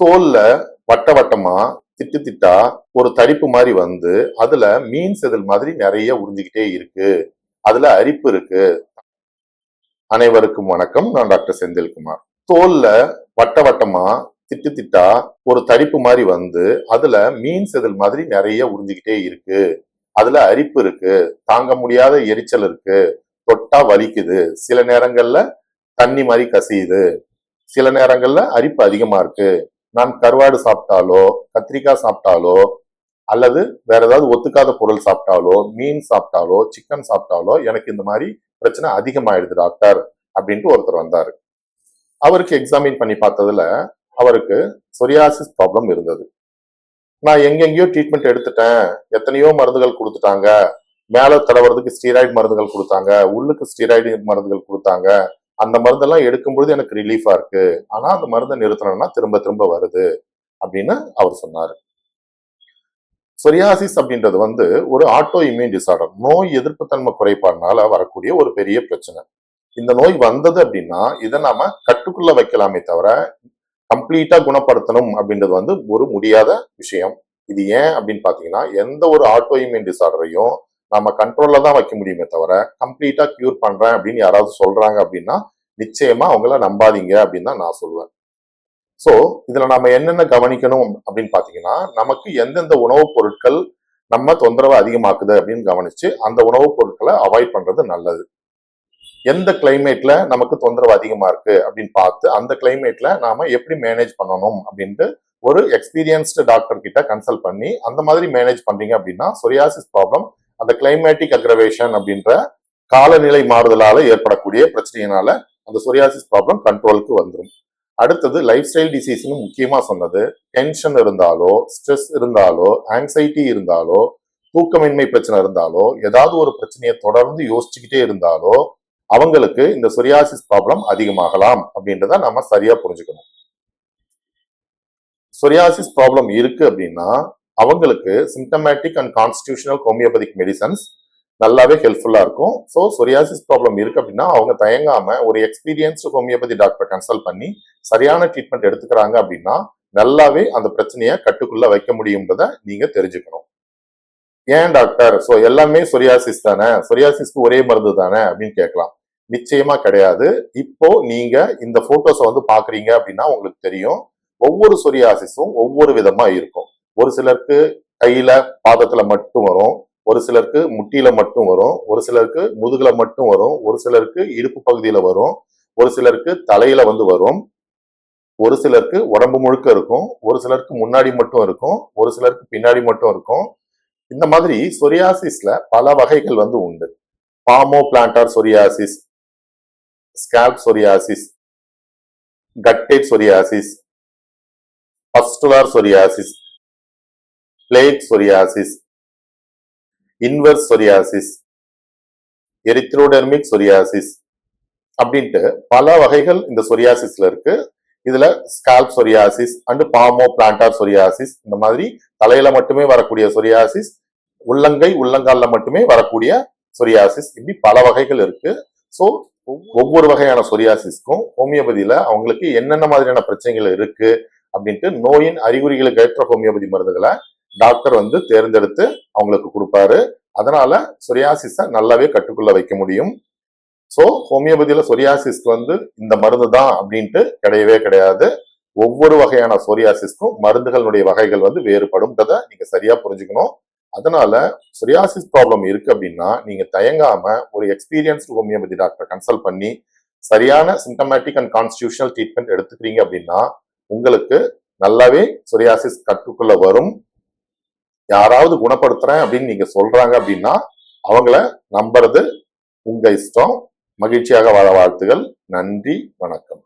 தோல்ல வட்ட வட்டமா திட்டு திட்டா ஒரு தடிப்பு மாதிரி வந்து அதுல மீன் செதில் மாதிரி நிறைய உறிஞ்சிக்கிட்டே இருக்கு. அதுல அரிப்பு இருக்கு. அனைவருக்கும் வணக்கம். நான் டாக்டர் செந்தில்குமார் தோல்ல வட்ட வட்டமா திட்டு திட்டா ஒரு தடிப்பு மாதிரி வந்து அதுல மீன் செதில் மாதிரி நிறைய உறிஞ்சிக்கிட்டே இருக்கு. அதுல அரிப்பு இருக்கு. தாங்க முடியாத எரிச்சல் இருக்கு. தொட்டா வலிக்குது. சில நேரங்கள்ல தண்ணி மாதிரி கசியுது. சில நேரங்கள்ல அரிப்பு அதிகமா இருக்கு. நான் கருவாடு சாப்பிட்டாலோ கத்திரிக்காய் சாப்பிட்டாலோ அல்லது வேற ஏதாவது ஒத்துக்காத பொருள் சாப்பிட்டாலோ மீன் சாப்பிட்டாலோ சிக்கன் சாப்பிட்டாலோ எனக்கு இந்த மாதிரி பிரச்சனை அதிகமாயிடுது டாக்டர் அப்படின்ட்டு ஒருத்தர் வந்தார். அவருக்கு எக்ஸாமின் பண்ணி பார்த்ததுல அவருக்கு சொரியாசிஸ் ப்ராப்ளம் இருந்தது. நான் எங்கெங்கேயோ ட்ரீட்மெண்ட் எடுத்துட்டேன் எத்தனையோ மருந்துகள் கொடுத்துட்டாங்க மேலே தடவுறதுக்கு ஸ்டீராய்டு மருந்துகள் கொடுத்தாங்க உள்ளுக்கு ஸ்டீராய்டு மருந்துகள் கொடுத்தாங்க அந்த மருந்தெல்லாம் எடுக்கும்பொழுது எனக்கு ரிலீஃபா இருக்கு. ஆனா அந்த மருந்தை நிறுத்தணும்னா திரும்ப திரும்ப வருது அப்படின்னு அவர் சொன்னாரு. சொரியாசிஸ் அப்படின்றது வந்து ஒரு ஆட்டோ இம்யூன் டிசார்டர் நோய் எதிர்ப்பு தன்மை குறைபாடுனால வரக்கூடிய ஒரு பெரிய பிரச்சனை. இந்த நோய் வந்தது அப்படின்னா இதை நாம கட்டுக்குள்ள வைக்கலாமே தவிர கம்ப்ளீட்டா குணப்படுத்தணும் அப்படின்றது வந்து ஒரு முடியாத விஷயம். இது ஏன் அப்படின்னு பாத்தீங்கன்னா எந்த ஒரு ஆட்டோ இம்யூன் டிசார்டரையும் நம்ம கண்ட்ரோல்ல தான் வைக்க முடியுமே தவிர கம்ப்ளீட்டா கியூர் பண்றேன் அப்படின்னு யாராவது சொல்றாங்க அப்படின்னா நிச்சயமா அவங்கள நம்பாதீங்க அப்படின்னு தான் நான் சொல்லுவேன் ஸோ இதுல நம்ம என்னென்ன கவனிக்கணும் அப்படின்னு பாத்தீங்கன்னா நமக்கு எந்தெந்த உணவுப் பொருட்கள் நம்ம தொந்தரவு அதிகமாக்குது அப்படின்னு கவனிச்சு அந்த உணவுப் பொருட்களை அவாய்ட் பண்றது நல்லது. எந்த கிளைமேட்ல நமக்கு தொந்தரவு அதிகமா இருக்கு அப்படின்னு பார்த்து அந்த கிளைமேட்ல நாம எப்படி மேனேஜ் பண்ணணும் அப்படின்ட்டு ஒரு எக்ஸ்பீரியன்ஸ்டு டாக்டர் கிட்ட கன்சல்ட் பண்ணி அந்த மாதிரி மேனேஜ் பண்றீங்க அப்படின்னா சொரியாசிஸ் ப்ராப்ளம் அந்த கிளைமேட்டிக் அக்ரவேஷன் அப்படின்ற காலநிலை மாறுதலால ஏற்படக்கூடிய பிரச்சனையினால அந்த சொரியாசிஸ் ப்ராப்ளம் கண்ட்ரோலுக்கு வந்துடும் அடுத்தது லைஃப் ஸ்டைல் டிசீஸ்னு முக்கியமா சொன்னது. டென்ஷன் இருந்தாலோ ஸ்ட்ரெஸ் இருந்தாலோ ஆங்ஸைட்டி இருந்தாலோ தூக்கமின்மை பிரச்சனை இருந்தாலோ ஏதாவது ஒரு பிரச்சனையை தொடர்ந்து யோசிச்சுக்கிட்டே இருந்தாலோ அவங்களுக்கு இந்த சொரியாசிஸ் ப்ராப்ளம் அதிகமாகலாம் அப்படின்றத நம்ம சரியா புரிஞ்சுக்கணும். சொரியாசிஸ் ப்ராப்ளம் இருக்கு அப்படின்னா அவங்களுக்கு symptomatic and constitutional homeopathic medicines நல்லாவே ஹெல்ப்ஃபுல்லாக இருக்கும். ஸோ சொரியாசிஸ் ப்ராப்ளம் இருக்கு அப்படின்னா அவங்க தயங்காம ஒரு எக்ஸ்பீரியன்ஸ்டு ஹோமியோபதி டாக்டர் கன்சல்ட் பண்ணி சரியான ட்ரீட்மெண்ட் எடுத்துக்கிறாங்க அப்படின்னா நல்லாவே அந்த பிரச்சனையை கட்டுக்குள்ள வைக்க முடியும்ன்றத நீங்க தெரிஞ்சுக்கணும். ஏன் டாக்டர் ஸோ எல்லாமே சொரியாசிஸ் தானே? சொரியாசிஸ்க்கு ஒரே மருந்து தானே? அப்படின்னு கேட்கலாம். நிச்சயமா கிடையாது. இப்போ நீங்க இந்த போட்டோஸை வந்து பாக்குறீங்க அப்படின்னா உங்களுக்கு தெரியும். ஒவ்வொரு சொரியாசிஸும் ஒவ்வொரு விதமா இருக்கும். ஒரு சிலருக்கு கையில பாதத்துல மட்டும் வரும் ஒரு சிலருக்கு முட்டியில மட்டும் வரும் ஒரு சிலருக்கு முதுகுல மட்டும் வரும் ஒரு சிலருக்கு இடுப்பு பகுதியில வரும் ஒரு சிலருக்கு தலையில வந்து வரும் ஒரு சிலருக்கு உடம்பு முழுக்க இருக்கும் ஒரு சிலருக்கு முன்னாடி மட்டும் இருக்கும் ஒரு சிலருக்கு பின்னாடி மட்டும் இருக்கும். இந்த மாதிரி சொரியாசிஸ்ல பல வகைகள் வந்து உண்டு. Palmoplantar psoriasis scalp psoriasis guttate psoriasis pustular psoriasis plaque psoriasis inverse psoriasis erythrodermic psoriasis அப்படின்ட்டு பல வகைகள் இந்த சொரியாசிஸ்ல இருக்கு. இதுல scalp psoriasis and palmoplantar psoriasis இந்த மாதிரி தலையில மட்டுமே வரக்கூடிய சொரியாசிஸ் உள்ளங்கை உள்ளங்கால்ல மட்டுமே வரக்கூடிய சொரியாசிஸ் இப்படி பல வகைகள் இருக்கு. ஸோ ஒவ்வொரு வகையான சொரியாசிஸ்க்கும் ஹோமியோபதியில அவங்களுக்கு என்னென்ன மாதிரியான பிரச்சனைகள் இருக்கு அப்படின்ட்டு நோயின் அறிகுறிகளுக்கு ஏற்ற ஹோமியோபதி மருந்துகளை டாக்டர் வந்து தேர்ந்தெடுத்து அவங்களுக்கு கொடுப்பாரு. அதனால சொரியாசிஸை நல்லாவே கட்டுக்குள்ள வைக்க முடியும். ஸோ ஹோமியோபதியில் சொரியாசிஸ்க்கு வந்து இந்த மருந்து தான் அப்படின்ட்டு கிடையவே கிடையாது. ஒவ்வொரு வகையான சொரியாசிஸ்க்கும் மருந்துகளுடைய வகைகள் வந்து வேறுபடும்ன்றதை நீங்க சரியா புரிஞ்சுக்கணும். அதனால சொரியாசிஸ் ப்ராப்ளம் இருக்கு அப்படின்னா நீங்க தயங்காம ஒரு எக்ஸ்பீரியன்ஸ்டு ஹோமியோபதி டாக்டர் கன்சல்ட் பண்ணி சரியான சிம்டமேட்டிக் அண்ட் கான்ஸ்டியூஷனல் ட்ரீட்மெண்ட் எடுத்துக்கிறீங்க அப்படின்னா உங்களுக்கு நல்லாவே சொரியாசிஸ் கட்டுக்குள்ள வரும். யாராவது குணப்படுத்துறேன் அப்படின்னு நீங்க சொல்றாங்க அப்படின்னா அவங்கள நம்புறது உங்க இஷ்டம். மகிழ்ச்சியாக வாழ வாழ்த்துகள். நன்றி. வணக்கம்.